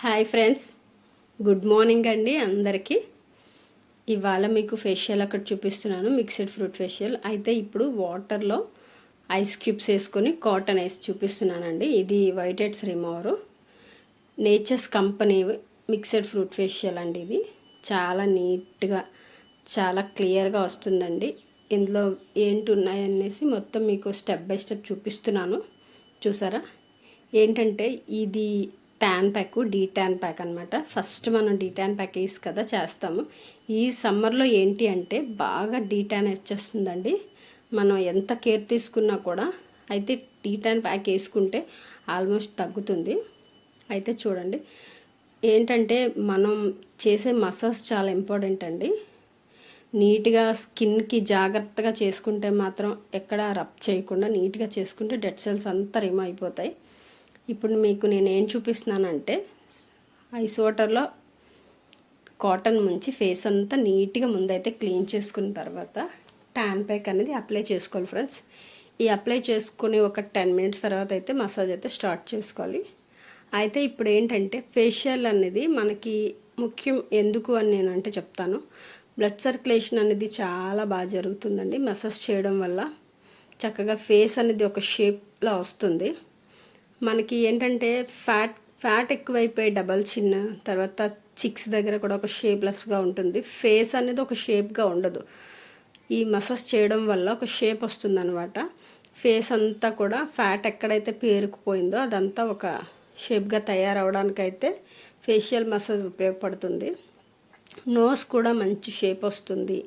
Hi friends. Good morning అండి అందరికీ. ఇవాళ మీకు ఫేషియల్ అక్కడ చూపిస్తున్నాను మిక్స్డ్ ఫ్రూట్ ఫేషియల్ అయితే ఇప్పుడు వాటర్లో ఐస్ క్యూబ్స్ వేసుకొని కాటన్ ఐస్ చూపిస్తున్నానండి. ఇది white heads remover nature's company mixed fruit facial అండి ఇది. చాలా నీట్గా చాలా క్లియర్గా వస్తుందండి. ఇందులో ఏంటి ఉన్నాయనేసి మొత్తం మీకు స్టెప్ బై స్టెప్ చూపిస్తున్నాను. చూసారా? ఏంటంటే ఇది tan pack de tan pack అనమాట ఫస్ట్ మనం డీ ట్యాన్ ప్యాకేజ్ కదా చేస్తాము. ఈ సమ్మర్లో ఏంటి అంటే బాగా డీ ట్యాన్ వచ్చేస్తుందండి. మనం ఎంత కేర్ తీసుకున్నా కూడా అయితే డీ ట్యాన్ ప్యాక్ వేసుకుంటే ఆల్మోస్ట్ తగ్గుతుంది. అయితే చూడండి. ఏంటంటే మనం చేసే మసాజ్ చాలా ఇంపార్టెంట్ అండి. నీట్గా స్కిన్కి జాగ్రత్తగా చేసుకుంటే మాత్రం ఎక్కడ రబ్ చేయకుండా నీట్గా చేసుకుంటే డెడ్ సెల్స్ అంతా రిమూవ్ అయిపోతాయి. ఇప్పుడు మీకు నేను ఏం చూపిస్తున్నానంటే ఐస్ వాటర్లో కాటన్ ముంచి ఫేస్ అంతా నీట్గా ముందైతే క్లీన్ చేసుకున్న తర్వాత ట్యాన్ ప్యాక్ అనేది అప్లై చేసుకోవాలి ఫ్రెండ్స్ ఈ అప్లై చేసుకుని ఒక టెన్ మినిట్స్ తర్వాత అయితే మసాజ్ అయితే స్టార్ట్ చేసుకోవాలి. అయితే ఇప్పుడు ఏంటంటే ఫేషియల్ అనేది మనకి ముఖ్యం ఎందుకు అని నేను అంటే చెప్తాను. బ్లడ్ సర్క్యులేషన్ అనేది చాలా బాగా జరుగుతుందండి. మసాజ్ చేయడం వల్ల చక్కగా ఫేస్ అనేది ఒక షేప్లో వస్తుంది. మనకి ఏంటంటే ఫ్యాట్ ఫ్యాట్ ఎక్కువైపోయి డబల్ చిన్న తర్వాత చిక్స్ దగ్గర కూడా ఒక షేప్లెస్గా ఉంటుంది. ఫేస్ అనేది ఒక షేప్గా ఉండదు. ఈ మసాజ్ చేయడం వల్ల ఒక షేప్ వస్తుంది అనమాట ఫేస్ అంతా కూడా ఫ్యాట్ ఎక్కడైతే పేరుకుపోయిందో అదంతా ఒక షేప్గా తయారవడానికైతే ఫేషియల్ మసాజ్ ఉపయోగపడుతుంది. నోస్ కూడా మంచి షేప్ వస్తుంది.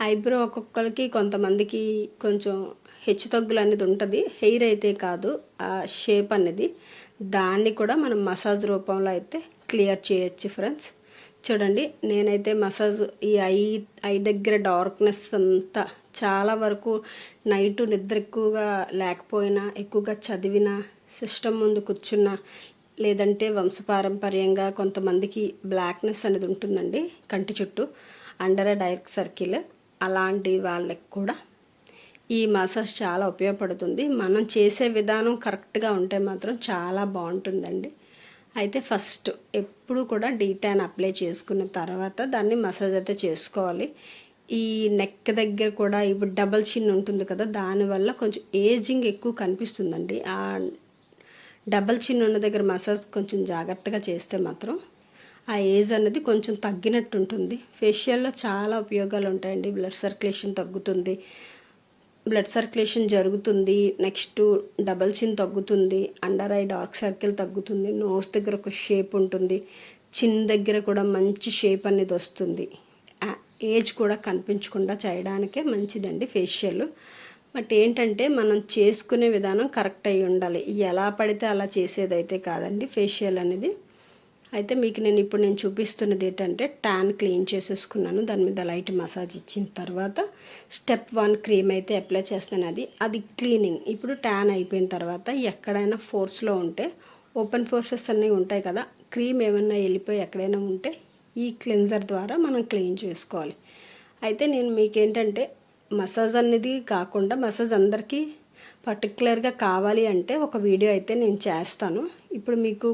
ఐబ్రో ఒక్కొక్కరికి కొంతమందికి కొంచెం హెచ్చు తగ్గులు అనేది ఉంటుంది. హెయిర్ అయితే కాదు ఆ షేప్ అనేది. దాన్ని కూడా మనం మసాజ్ రూపంలో అయితే క్లియర్ చేయొచ్చు ఫ్రెండ్స్ చూడండి నేనైతే మసాజ్ ఈ ఐ ఐ దగ్గర డార్క్నెస్ అంతా చాలా వరకు నైట్ నిద్ర ఎక్కువగా లేకపోయినా ఎక్కువగా చదివిన సిస్టమ్ ముందు కూర్చున్నా లేదంటే వంశపారంపర్యంగా కొంతమందికి బ్లాక్నెస్ అనేది ఉంటుందండి కంటి చుట్టూ అండర్ డైరెక్ట్ సర్కిల్ అలాంటి వాళ్ళకి కూడా ఈ మసాజ్ చాలా ఉపయోగపడుతుంది. మనం చేసే విధానం కరెక్ట్గా ఉంటే మాత్రం చాలా బాగుంటుందండి. అయితే ఫస్ట్ ఎప్పుడు కూడా డీటాన్ అప్లై చేసుకున్న తర్వాత దాన్ని మసాజ్ అయితే చేసుకోవాలి. ఈ నెక్ దగ్గర కూడా ఇప్పుడు డబల్ చిన్ ఉంటుంది కదా దానివల్ల కొంచెం ఏజింగ్ ఎక్కువ కనిపిస్తుందండి. ఆ డబల్ చిన్ ఉన్న దగ్గర మసాజ్ కొంచెం జాగ్రత్తగా చేస్తే మాత్రం ఆ ఏజ్ అనేది కొంచెం తగ్గినట్టు ఉంటుంది ఫేషియల్లో చాలా ఉపయోగాలు ఉంటాయండి బ్లడ్ సర్క్యులేషన్ తగ్గుతుంది. బ్లడ్ సర్క్యులేషన్ జరుగుతుంది. నెక్స్ట్ డబల్ చిన్ తగ్గుతుంది. అండర్ ఐ డార్క్ సర్కిల్ తగ్గుతుంది. నోస్ దగ్గర ఒక షేప్ ఉంటుంది. చిన్ దగ్గర కూడా మంచి షేప్ అనేది వస్తుంది. ఏజ్ కూడా కనిపించకుండా చేయడానికే మంచిదండి ఫేషియల్. బట్ ఏంటంటే మనం చేసుకునే విధానం కరెక్ట్ అయి ఉండాలి ఎలా పడితే అలా చేసేదైతే కాదండి ఫేషియల్ అనేది అయితే మీకు నేను ఇప్పుడు నేను చూపిస్తున్నది ఏంటంటే ట్యాన్ క్లీన్ చేసేసుకున్నాను. దాని మీద లైట్ మసాజ్ ఇచ్చిన తర్వాత స్టెప్ వన్ క్రీమ్ అయితే అప్లై చేస్తాను అది. అది క్లీనింగ్ ఇప్పుడు ట్యాన్ అయిపోయిన తర్వాత ఎక్కడైనా ఫోర్స్లో ఉంటే ఓపెన్ ఫోర్సెస్ అన్నీ ఉంటాయి కదా క్రీమ్ ఏమైనా వెళ్ళిపోయి ఎక్కడైనా ఉంటే ఈ క్లిన్జర్ ద్వారా మనం క్లీన్ చేసుకోవాలి. అయితే నేను మీకేంటంటే మసాజ్ అనేది కాకుండా మసాజ్ అందరికీ పర్టికులర్గా కావాలి అంటే ఒక వీడియో అయితే నేను చేస్తాను. ఇప్పుడు మీకు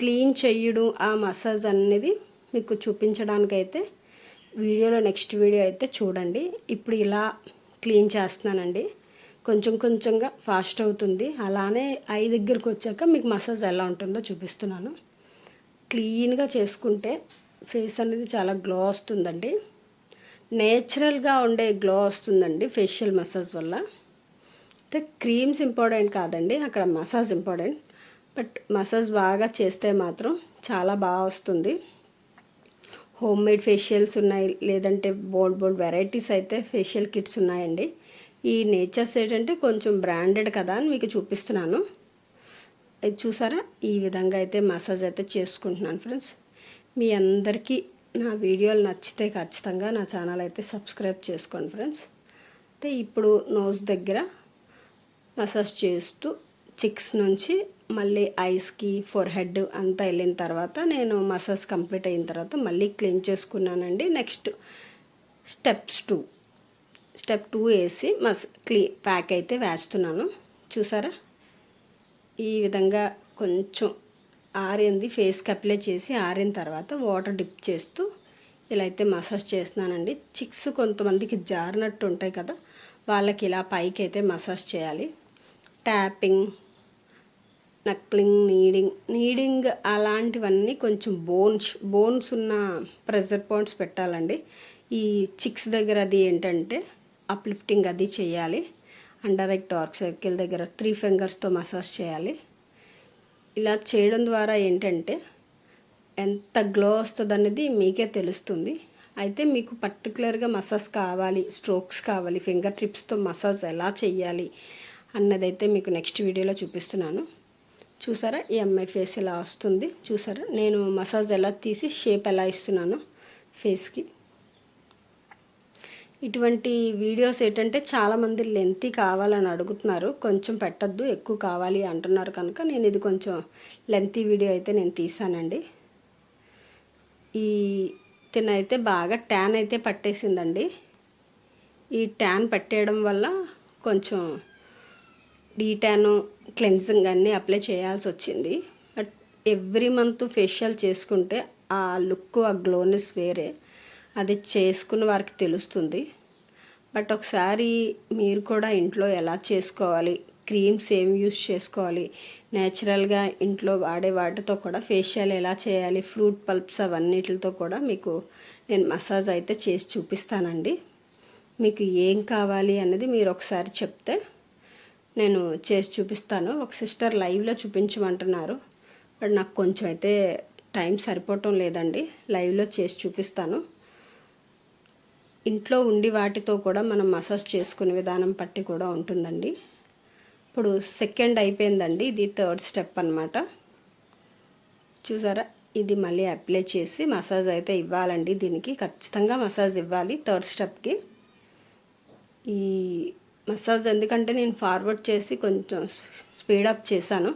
క్లీన్ చేయడం ఆ మసాజ్ అనేది మీకు చూపించడానికైతే వీడియోలో నెక్స్ట్ వీడియో అయితే చూడండి. ఇప్పుడు ఇలా క్లీన్ చేస్తున్నానండి. కొంచెం కొంచెంగా ఫాస్ట్ అవుతుంది. అలానే ఐ దగ్గరికి వచ్చాక మీకు మసాజ్ ఎలా ఉంటుందో చూపిస్తున్నాను. క్లీన్గా చేసుకుంటే ఫేస్ అనేది చాలా గ్లో వస్తుందండి. నేచురల్గా ఉండే గ్లో వస్తుందండి ఫేషియల్ మసాజ్ వల్ల. అంటే క్రీమ్స్ ఇంపార్టెంట్ కాదండి. అక్కడ మసాజ్ ఇంపార్టెంట్. బట్ మసాజ్ బాగా చేస్తే మాత్రం చాలా బాగా వస్తుంది. హోమ్ మేడ్ ఫేషియల్స్ ఉన్నాయి లేదంటే బోల్డ్ బోల్డ్ వెరైటీస్ అయితే ఫేషియల్ కిట్స్ ఉన్నాయండి. ఈ నేచర్స్ ఏంటంటే కొంచెం బ్రాండెడ్ కదా అని మీకు చూపిస్తున్నాను. ఇది చూసారా? ఈ విధంగా అయితే మసాజ్ అయితే చేసుకుంటున్నాను ఫ్రెండ్స్. మీ అందరికీ నా వీడియోలు నచ్చితే ఖచ్చితంగా నా ఛానల్ అయితే సబ్స్క్రైబ్ చేసుకోండి ఫ్రెండ్స్. అయితే ఇప్పుడు నోస్ దగ్గర మసాజ్ చేస్తూ చిక్స్ నుంచి మళ్ళీ ఐస్కి ఫోర్ హెడ్ అంతా వెళ్ళిన తర్వాత నేను మసాజ్ కంప్లీట్ అయిన తర్వాత మళ్ళీ క్లీన్ చేసుకున్నానండి. Next steps two. Step two వేసి మస్ క్లీ ప్యాక్ అయితే వేస్తున్నాను. చూసారా? ఈ విధంగా కొంచెం ఆరింది ఫేస్కి అప్లై చేసి ఆరిన తర్వాత వాటర్ డిప్ చేస్తూ ఇలా అయితే మసాజ్ చేస్తున్నానండి. చిక్స్ కొంతమందికి జారినట్టు ఉంటాయి కదా వాళ్ళకి ఇలా పైకి అయితే మసాజ్ చేయాలి. ట్యాపింగ్ నక్లింగ్ నీడింగ్ నీడింగ్ అలాంటివన్నీ కొంచెం బోన్స్ బోన్స్ ఉన్న ప్రెజర్ పాయింట్స్ పెట్టాలండి. ఈ చిక్స్ దగ్గర అది ఏంటంటే అప్లిఫ్టింగ్ అది చేయాలి. అండర్ ఐ టార్క్ సర్కిల్ దగ్గర త్రీ ఫింగర్స్తో మసాజ్ చేయాలి. ఇలా చేయడం ద్వారా ఏంటంటే ఎంత గ్లో వస్తుంది అనేది మీకే తెలుస్తుంది. అయితే మీకు పర్టికులర్గా మసాజ్ కావాలి స్ట్రోక్స్ కావాలి ఫింగర్ ట్రిప్స్తో మసాజ్ ఎలా చేయాలి అన్నదైతే మీకు నెక్స్ట్ వీడియోలో చూపిస్తున్నాను. చూసారా? ఈ అమ్మాయి ఫేస్ ఎలా వస్తుంది? చూసారా? నేను మసాజ్ ఎలా తీసి షేప్ ఎలా ఇస్తున్నాను ఫేస్కి ఇటువంటి వీడియోస్ ఏంటంటే చాలామంది లెంతీ కావాలని అడుగుతున్నారు. కొంచెం పెట్టద్దు ఎక్కువ కావాలి అంటున్నారు కనుక నేను ఇది కొంచెం లెంతీ వీడియో అయితే నేను తీసానండి. ఈ తినైతే బాగా ట్యాన్ అయితే పట్టేసిందండి. ఈ ట్యాన్ పట్టేయడం వల్ల కొంచెం డీటాను క్లెన్సింగ్ అన్నీ అప్లై చేయాల్సి వచ్చింది. బట్ ఎవ్రీ మంత్ ఫేషియల్ చేసుకుంటే ఆ లుక్ ఆ గ్లోనెస్ వేరే. అది చేసుకున్న వారికి తెలుస్తుంది. బట్ ఒకసారి మీరు కూడా ఇంట్లో ఎలా చేసుకోవాలి? క్రీమ్స్ ఏం యూస్ చేసుకోవాలి? నేచురల్గా ఇంట్లో వాడే వాటితో కూడా ఫేషియల్ ఎలా చేయాలి? ఫ్రూట్ పల్ప్స్ అవన్నిటితో కూడా మీకు నేను మసాజ్ అయితే చేసి చూపిస్తానండి. మీకు ఏం కావాలి అనేది మీరు ఒకసారి చెప్తే నేను చేసి చూపిస్తాను. ఒక సిస్టర్ లైవ్లో చూపించమంటున్నారు. బట్ నాకు కొంచెం అయితే టైం సరిపోవటం లేదండి. లైవ్లో చేసి చూపిస్తాను. ఇంట్లో ఉండి వాటితో కూడా మనం మసాజ్ చేసుకునే విధానం పట్టి కూడా ఉంటుందండి. ఇప్పుడు సెకండ్ అయిపోయిందండి. ఇది థర్డ్ స్టెప్ అనమాట చూసారా? ఇది మళ్ళీ అప్లై చేసి మసాజ్ అయితే ఇవ్వాలండి దీనికి. ఖచ్చితంగా మసాజ్ ఇవ్వాలి థర్డ్ స్టెప్కి. ఈ మసాజ్ ఎందుకంటే నేను ఫార్వర్డ్ చేసి కొంచెం స్పీడప్ చేశాను.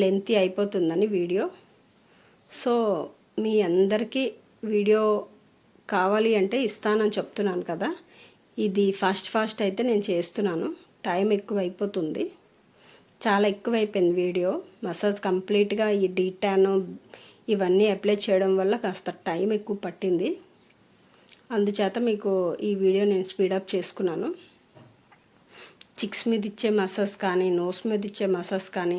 లెంతీ అయిపోతుందని వీడియో సో మీ అందరికీ వీడియో కావాలి అంటే ఇస్తానని చెప్తున్నాను కదా. ఇది ఫాస్ట్ ఫాస్ట్ అయితే నేను చేస్తున్నాను. టైం ఎక్కువ అయిపోతుంది చాలా ఎక్కువైపోయింది వీడియో మసాజ్ కంప్లీట్గా ఈ డీటాను ఇవన్నీ అప్లై చేయడం వల్ల కాస్త టైం ఎక్కువ పట్టింది. అందుచేత మీకు ఈ వీడియో నేను స్పీడప్ చేసుకున్నాను. చిక్స్ మీద ఇచ్చే మసాజ్ కానీ నోస్ మీద ఇచ్చే మసాజ్ కానీ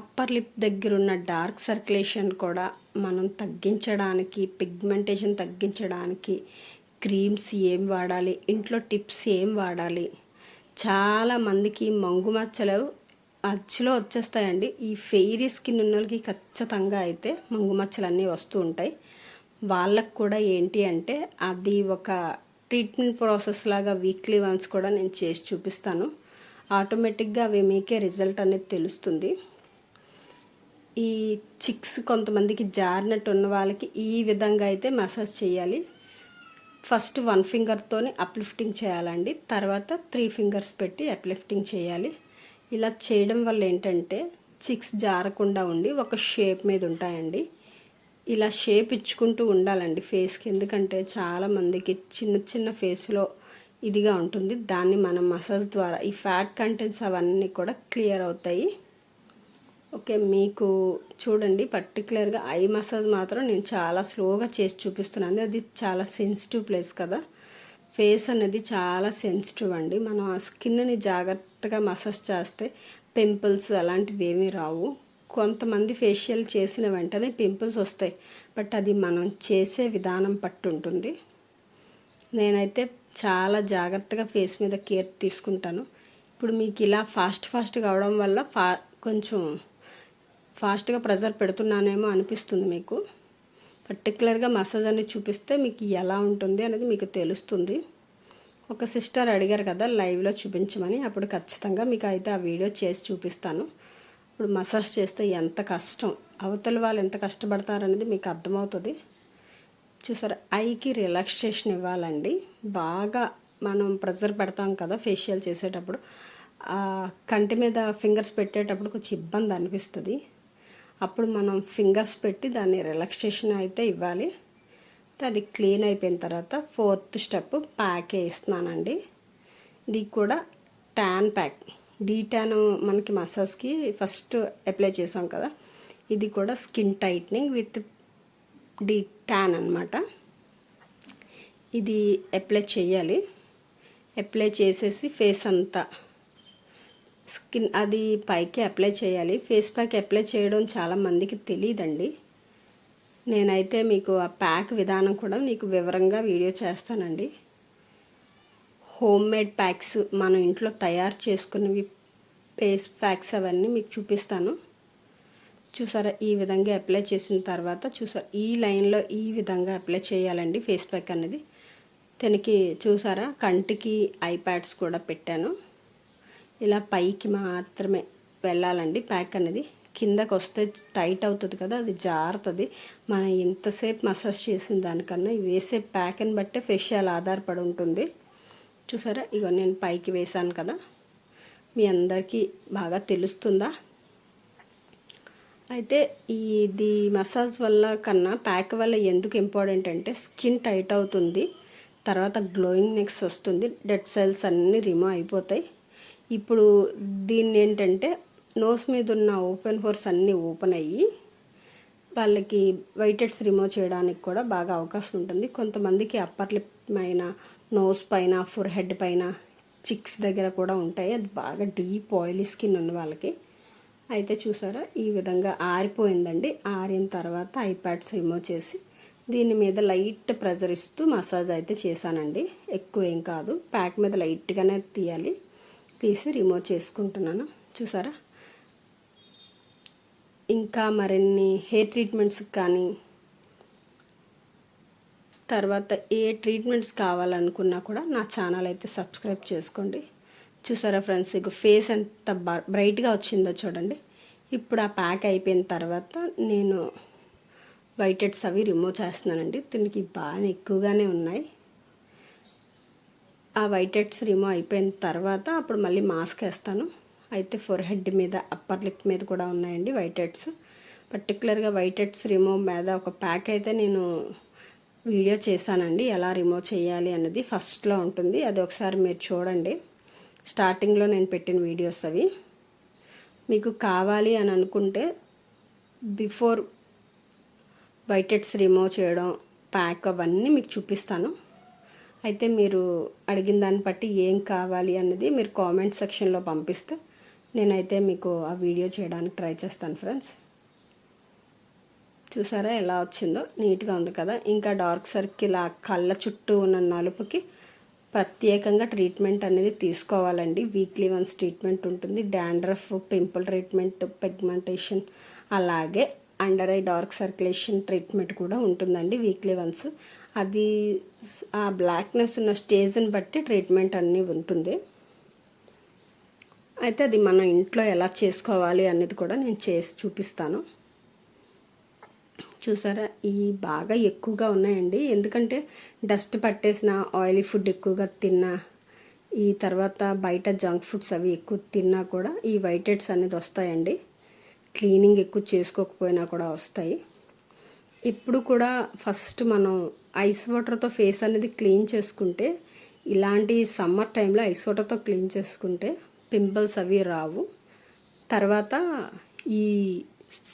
అప్పర్ లిప్ దగ్గర ఉన్న డార్క్ సర్క్యులేషన్ కూడా మనం తగ్గించడానికి పిగ్మెంటేషన్ తగ్గించడానికి క్రీమ్స్ ఏం వాడాలి ఇంట్లో టిప్స్ ఏం వాడాలి చాలా మందికి మంగు మచ్చలు మచ్చలో వచ్చేస్తాయండి. ఈ ఫెయిరీ స్కిన్ ఉన్న వాళ్ళకి ఖచ్చితంగా అయితే మంగు మచ్చలు అన్నీ వస్తూ ఉంటాయి. వాళ్ళకు కూడా ఏంటి అంటే అది ఒక ట్రీట్మెంట్ ప్రాసెస్ లాగా వీక్లీ వన్స్ కూడా నేను చేసి చూపిస్తాను. ఆటోమేటిక్గా అవి మీకే రిజల్ట్ అనేది తెలుస్తుంది. ఈ చిక్స్ కొంతమందికి జారినట్టు ఉన్న వాళ్ళకి ఈ విధంగా అయితే మసాజ్ చేయాలి. ఫస్ట్ వన్ ఫింగర్తోనే అప్లిఫ్టింగ్ చేయాలండి. తర్వాత త్రీ ఫింగర్స్ పెట్టి అప్లిఫ్టింగ్ చేయాలి. ఇలా చేయడం వల్ల ఏంటంటే చిక్స్ జారకుండా ఉండి ఒక షేప్ మీద ఉంటాయండి. ఇలా షేప్ ఇచ్చుకుంటూ ఉండాలండి ఫేస్కి. ఎందుకంటే చాలామందికి చిన్న చిన్న ఫేస్లో ఇదిగా ఉంటుంది. దాన్ని మనం మసాజ్ ద్వారా ఈ ఫ్యాట్ కంటెంట్స్ అవన్నీ కూడా క్లియర్ అవుతాయి. ఓకే మీకు చూడండి పర్టికులర్గా ఐ మసాజ్ మాత్రం నేను చాలా స్లోగా చేసి చూపిస్తున్నాను. అది చాలా సెన్సిటివ్ ప్లేస్ కదా. ఫేస్ అనేది చాలా సెన్సిటివ్ అండి. మనం ఆ స్కిన్ని జాగ్రత్తగా మసాజ్ చేస్తే పింపుల్స్ అలాంటివి ఏమీ రావు. కొంతమంది ఫేషియల్ చేసిన వెంటనే పింపుల్స్ వస్తాయి. బట్ అది మనం చేసే విధానం పట్టు ఉంటుంది నేనైతే చాలా జాగ్రత్తగా ఫేస్ మీద కేర్ తీసుకుంటాను. ఇప్పుడు మీకు ఇలా ఫాస్ట్ ఫాస్ట్ కావడం వల్ల ఫా కొంచెం ఫాస్ట్గా ప్రెజర్ పెడుతున్నానేమో అనిపిస్తుంది మీకు. పర్టికులర్గా మసాజ్ అనేది చూపిస్తే మీకు ఎలా ఉంటుంది అనేది మీకు తెలుస్తుంది. ఒక సిస్టర్ అడిగారు కదా లైవ్లో చూపించమని. అప్పుడు ఖచ్చితంగా మీకు అయితే ఆ వీడియో చేసి చూపిస్తాను. ఇప్పుడు మసాజ్ చేస్తే ఎంత కష్టం అవతల వాళ్ళు ఎంత కష్టపడతారనేది మీకు అర్థమవుతుంది. చూసారు ఐకి రిలాక్సేషన్ ఇవ్వాలండి. బాగా మనం ప్రెజర్ పెడతాం కదా ఫేషియల్ చేసేటప్పుడు. కంటి మీద ఫింగర్స్ పెట్టేటప్పుడు కొంచెం ఇబ్బంది అనిపిస్తుంది. అప్పుడు మనం ఫింగర్స్ పెట్టి దాన్ని రిలాక్సేషన్ అయితే ఇవ్వాలి. అది క్లీన్ అయిపోయిన తర్వాత ఫోర్త్ స్టెప్ ప్యాక్ వేస్తున్నానండి. ఇది కూడా ట్యాన్ ప్యాక్. డీ ట్యాన్ మనకి మసాజ్కి ఫస్ట్ అప్లై చేసాం కదా. ఇది కూడా skin tightening with de tan అనమాట ఇది అప్లై చేయాలి. అప్లై చేసేసి ఫేస్ అంతా స్కిన్ అది పైకి అప్లై చేయాలి. ఫేస్ ప్యాక్ అప్లై చేయడం చాలా మందికి తెలియదండి నేనైతే మీకు ఆ ప్యాక్ విధానం కూడా మీకు వివరంగా వీడియో చేస్తానండి. హోమ్ మేడ్ ప్యాక్స్ మనం ఇంట్లో తయారు చేసుకున్నవి ఫేస్ ప్యాక్స్ అవన్నీ మీకు చూపిస్తాను. చూసారా? ఈ విధంగా అప్లై చేసిన తర్వాత చూసారా ఈ లైన్లో ఈ విధంగా అప్లై చేయాలండి ఫేస్ ప్యాక్ అనేది. తనకి చూసారా? కంటికి ఐప్యాడ్స్ కూడా పెట్టాను. ఇలా పైకి మాత్రమే వెళ్ళాలండి ప్యాక్ అనేది. కిందకు వస్తే టైట్ అవుతుంది కదా అది జారుతుంది. మనం ఎంతసేపు మసాజ్ చేసిన దానికన్నా వేసే ప్యాక్ని బట్టే ఫేషియల్ ఆధారపడి ఉంటుంది. చూసారా? ఇగో నేను పైకి వేశాను కదా. మీ అందరికీ బాగా తెలుస్తుందా? అయితే ఇది మసాజ్ వల్ల కన్నా ప్యాక్ వల్ల ఎందుకు ఇంపార్టెంట్ అంటే స్కిన్ టైట్ అవుతుంది తర్వాత గ్లోయింగ్ నెక్స్ వస్తుంది డెడ్ సెల్స్ అన్నీ రిమూవ్ అయిపోతాయి. ఇప్పుడు దీన్ని ఏంటంటే నోస్ మీద ఉన్న ఓపెన్ హోర్స్ అన్నీ ఓపెన్ అయ్యి వాళ్ళకి వైటెడ్స్ రిమూవ్ చేయడానికి కూడా బాగా అవకాశం ఉంటుంది. కొంతమందికి అప్పర్ లిప్ పైన నోస్ పైన ఫుర్ హెడ్ పైన చిక్స్ దగ్గర కూడా ఉంటాయి. అది బాగా డీప్ ఆయిలీ స్కిన్ ఉన్న వాళ్ళకి. అయితే చూసారా ఈ విధంగా ఆరిపోయిందండి. ఆరిన తర్వాత ఐప్యాడ్స్ రిమూవ్ చేసి దీని మీద లైట్ ప్రెజర్ ఇస్తూ మసాజ్ అయితే చేశానండి. ఎక్కువ ఏం కాదు ప్యాక్ మీద లైట్గానే తీయాలి. తీసి రిమూవ్ చేసుకుంటున్నాను. చూసారా? ఇంకా మరిన్ని హెయిర్ ట్రీట్మెంట్స్ కానీ తర్వాత ఏ ట్రీట్మెంట్స్ కావాలనుకున్నా కూడా నా ఛానల్ అయితే సబ్స్క్రైబ్ చేసుకోండి. చూసారా ఫ్రెండ్స్? ఇక ఫేస్ ఎంత బ్రైట్గా వచ్చిందో చూడండి. ఇప్పుడు ఆ ప్యాక్ అయిపోయిన తర్వాత నేను వైట్ హెడ్స్ అవి రిమూవ్ చేస్తున్నానండి. దీనికి బాగా ఎక్కువగానే ఉన్నాయి. ఆ వైట్ హెడ్స్ రిమూవ్ అయిపోయిన తర్వాత అప్పుడు మళ్ళీ మాస్క్ వేస్తాను. అయితే ఫోర్ హెడ్ మీద అప్పర్ లిప్ మీద కూడా ఉన్నాయండి వైట్ హెడ్స్ పర్టికులర్గా వైట్ హెడ్స్ రిమూవ్ మీద ఒక ప్యాక్ అయితే నేను వీడియో చేశానండి. ఎలా రిమూవ్ చేయాలి అన్నది ఫస్ట్లో ఉంటుంది. అది ఒకసారి మీరు చూడండి. స్టార్టింగ్లో నేను పెట్టిన వీడియోస్ అవి. మీకు కావాలి అని అనుకుంటే బిఫోర్ వైటెడ్స్ రిమూవ్ చేయడం ప్యాక్ అవన్నీ మీకు చూపిస్తాను. అయితే మీరు అడిగిన దాన్ని బట్టి ఏం కావాలి అన్నది మీరు కామెంట్ సెక్షన్లో పంపిస్తే నేనైతే మీకు ఆ వీడియో చేయడానికి ట్రై చేస్తాను ఫ్రెండ్స్. చూసారా ఎలా వచ్చిందో? నీట్గా ఉంది కదా. ఇంకా డార్క్ సర్కిల్ ఆ కళ్ళ చుట్టూ ఉన్న నలుపుకి ప్రత్యేకంగా ట్రీట్మెంట్ అనేది తీసుకోవాలండి. వీక్లీ వన్స్ ట్రీట్మెంట్ ఉంటుంది. డాండ్రఫ్ పింపుల్ ట్రీట్మెంట్ పిగ్మెంటేషన్ అలాగే under eye dark circulation treatment కూడా ఉంటుందండి వీక్లీ వన్స్ అది ఆ బ్లాక్నెస్ ఉన్న స్టేజ్ని బట్టి ట్రీట్మెంట్ అన్నీ ఉంటుంది. అయితే అది మనం ఇంట్లో ఎలా చేసుకోవాలి అనేది కూడా నేను చేసి చూపిస్తాను. చూసారా? ఇవి బాగా ఎక్కువగా ఉన్నాయండి. ఎందుకంటే డస్ట్ పట్టేసిన ఆయిలీ ఫుడ్ ఎక్కువగా తిన్నా ఈ తర్వాత బయట జంక్ ఫుడ్స్ అవి ఎక్కువ తిన్నా కూడా ఈ వైట్ హెడ్స్ అనేది వస్తాయండి. క్లీనింగ్ ఎక్కువ చేసుకోకపోయినా కూడా వస్తాయి. ఇప్పుడు కూడా ఫస్ట్ మనం ఐస్ వాటర్తో ఫేస్ అనేది క్లీన్ చేసుకుంటే ఇలాంటి సమ్మర్ టైంలో ఐస్ వాటర్తో క్లీన్ చేసుకుంటే పింపుల్స్ అవి రావు. తర్వాత ఈ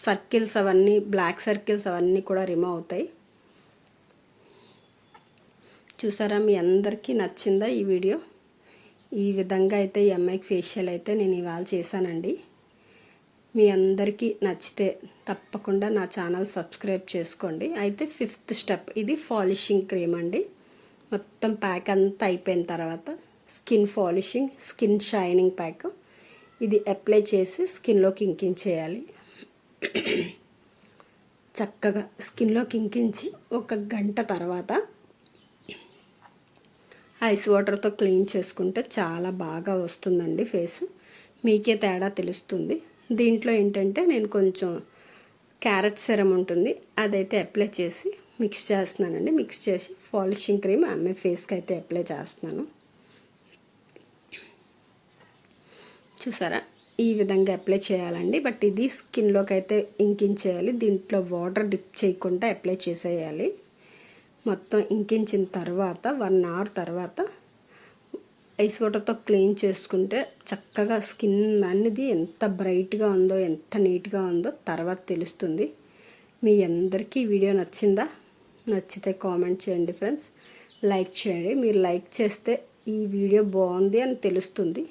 సర్కిల్స్ అవన్నీ బ్లాక్ సర్కిల్స్ అవన్నీ కూడా రిమూవ్ అవుతాయి. చూసారా మీ అందరికీ నచ్చిందా ఈ వీడియో? ఈ విధంగా అయితే ఈ అమ్మాయికి ఫేషియల్ అయితే నేను ఇవాళ చేశానండి. మీ అందరికీ నచ్చితే తప్పకుండా నా ఛానల్ సబ్స్క్రైబ్ చేసుకోండి. అయితే ఫిఫ్త్ స్టెప్ ఇది పాలిషింగ్ క్రీమ్ అండి. మొత్తం ప్యాక్ అంతా అయిపోయిన తర్వాత skin polishing skin shining pack. ఇది అప్లై చేసి స్కిన్లోకి ఇంకించేయాలి. చక్కగా స్కిన్లో కింకించి ఒక గంట తర్వాత ఐస్ వాటర్తో క్లీన్ చేసుకుంటే చాలా బాగా వస్తుందండి ఫేస్. మీకే తేడా తెలుస్తుంది. దీంట్లో ఏంటంటే నేను కొంచెం క్యారెట్ సెరం ఉంటుంది అదైతే అప్లై చేసి మిక్స్ చేస్తున్నానండి. మిక్స్ చేసి పాలిషింగ్ క్రీమ్ అమ్మే ఫేస్కి అయితే అప్లై చేస్తున్నాను. చూసారా? ఈ విధంగా అప్లై చేయాలండి. బట్ ఇది స్కిన్లోకి అయితే ఇంకించేయాలి. దీంట్లో వాటర్ డిప్ చేయకుండా అప్లై చేసేయాలి. మొత్తం ఇంకించిన తర్వాత వన్ అవర్ తర్వాత ఐస్ వాటర్తో క్లీన్ చేసుకుంటే చక్కగా స్కిన్ అనేది ఎంత బ్రైట్గా ఉందో ఎంత నీట్గా ఉందో తర్వాత తెలుస్తుంది. మీ అందరికీ వీడియో నచ్చిందా? నచ్చితే కామెంట్ చేయండి ఫ్రెండ్స్ లైక్ చేయండి. మీరు లైక్ చేస్తే ఈ వీడియో బాగుంది అని తెలుస్తుంది.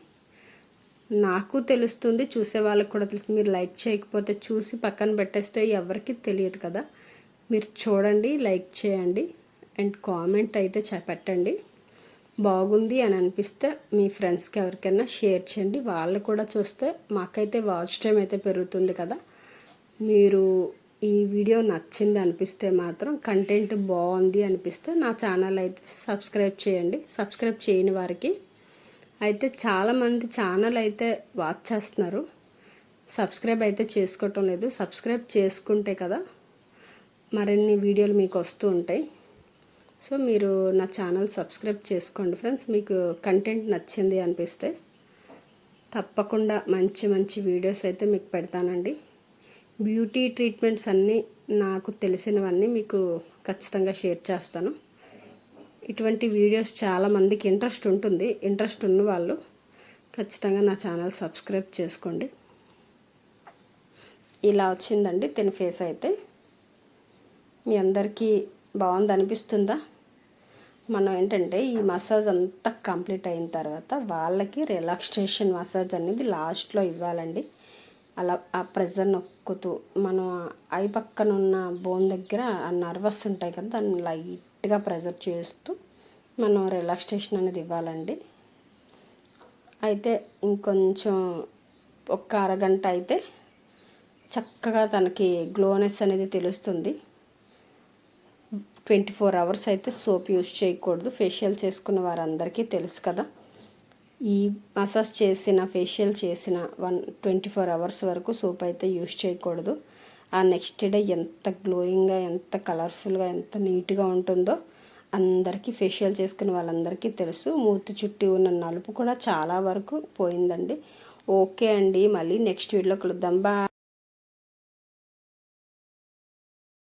నాకు తెలుస్తుంది చూసే వాళ్ళకి కూడా తెలుస్తుంది. మీరు లైక్ చేయకపోతే చూసి పక్కన పెట్టేస్తే ఎవరికి తెలియదు కదా. మీరు చూడండి లైక్ చేయండి అండ్ కామెంట్ అయితే పెట్టండి. బాగుంది అని అనిపిస్తే మీ ఫ్రెండ్స్కి ఎవరికైనా షేర్ చేయండి. వాళ్ళు కూడా చూస్తే మాకైతే వాచ్ టైం అయితే పెరుగుతుంది కదా. మీరు ఈ వీడియో నచ్చింది అనిపిస్తే మాత్రం కంటెంట్ బాగుంది అనిపిస్తే నా ఛానల్ అయితే సబ్స్క్రైబ్ చేయండి. సబ్స్క్రైబ్ చేయని వారికి అయితే చాలామంది ఛానల్ అయితే వాచ్ చేస్తున్నారు. సబ్స్క్రైబ్ అయితే చేసుకోవటం లేదు. సబ్స్క్రైబ్ చేసుకుంటే కదా మరిన్ని వీడియోలు మీకు వస్తూ ఉంటాయి. సో మీరు నా ఛానల్ సబ్స్క్రైబ్ చేసుకోండి ఫ్రెండ్స్ మీకు కంటెంట్ నచ్చింది అనిపిస్తే తప్పకుండా మంచి మంచి వీడియోస్ అయితే మీకు పెడతానండి. బ్యూటీ ట్రీట్మెంట్స్ అన్నీ నాకు తెలిసినవన్నీ మీకు ఖచ్చితంగా షేర్ చేస్తాను. ఇటువంటి వీడియోస్ చాలామందికి ఇంట్రెస్ట్ ఉంటుంది. ఇంట్రెస్ట్ ఉన్న వాళ్ళు ఖచ్చితంగా నా ఛానల్ సబ్స్క్రైబ్ చేసుకోండి. ఇలా వచ్చిందండి తిన ఫేస్ అయితే. మీ అందరికీ బాగుంది అనిపిస్తుందా? మనం ఏంటంటే ఈ మసాజ్ అంతా కంప్లీట్ అయిన తర్వాత వాళ్ళకి రిలాక్సేషన్ మసాజ్ అనేది లాస్ట్లో ఇవ్వాలండి. అలా ఆ ప్రెజర్ నొక్కుతూ మనం ఐ పక్కన ఉన్న బోన్ దగ్గర ఆ నర్వస్ ఉంటాయి కదా దాన్ని లైట్గా ప్రెజర్ చేస్తూ మనం రిలాక్సేషన్ అనేది ఇవ్వాలండి. అయితే ఇంకొంచెం ఒక అరగంట అయితే చక్కగా తనకి గ్లోనెస్ అనేది తెలుస్తుంది. ట్వంటీ ఫోర్ అవర్స్ అయితే సోప్ యూజ్ చేయకూడదు. ఫేషియల్ చేసుకున్న వారందరికీ తెలుసు కదా. ఈ మసాజ్ చేసిన ఫేషియల్ చేసిన వన్ ట్వంటీ ఫోర్ అవర్స్ వరకు సోప్ అయితే యూజ్ చేయకూడదు. ఆ నెక్స్ట్ డే ఎంత గ్లోయింగ్గా ఎంత కలర్ఫుల్గా ఎంత నీట్గా ఉంటుందో అందరికీ ఫేషియల్ చేసుకున్న వాళ్ళందరికీ తెలుసు. మూతి చుట్టూ ఉన్న నలుపు కూడా చాలా వరకు పోయిందండి. ఓకే అండి మళ్ళీ నెక్స్ట్ వీడియోలో కలుద్దాం. బా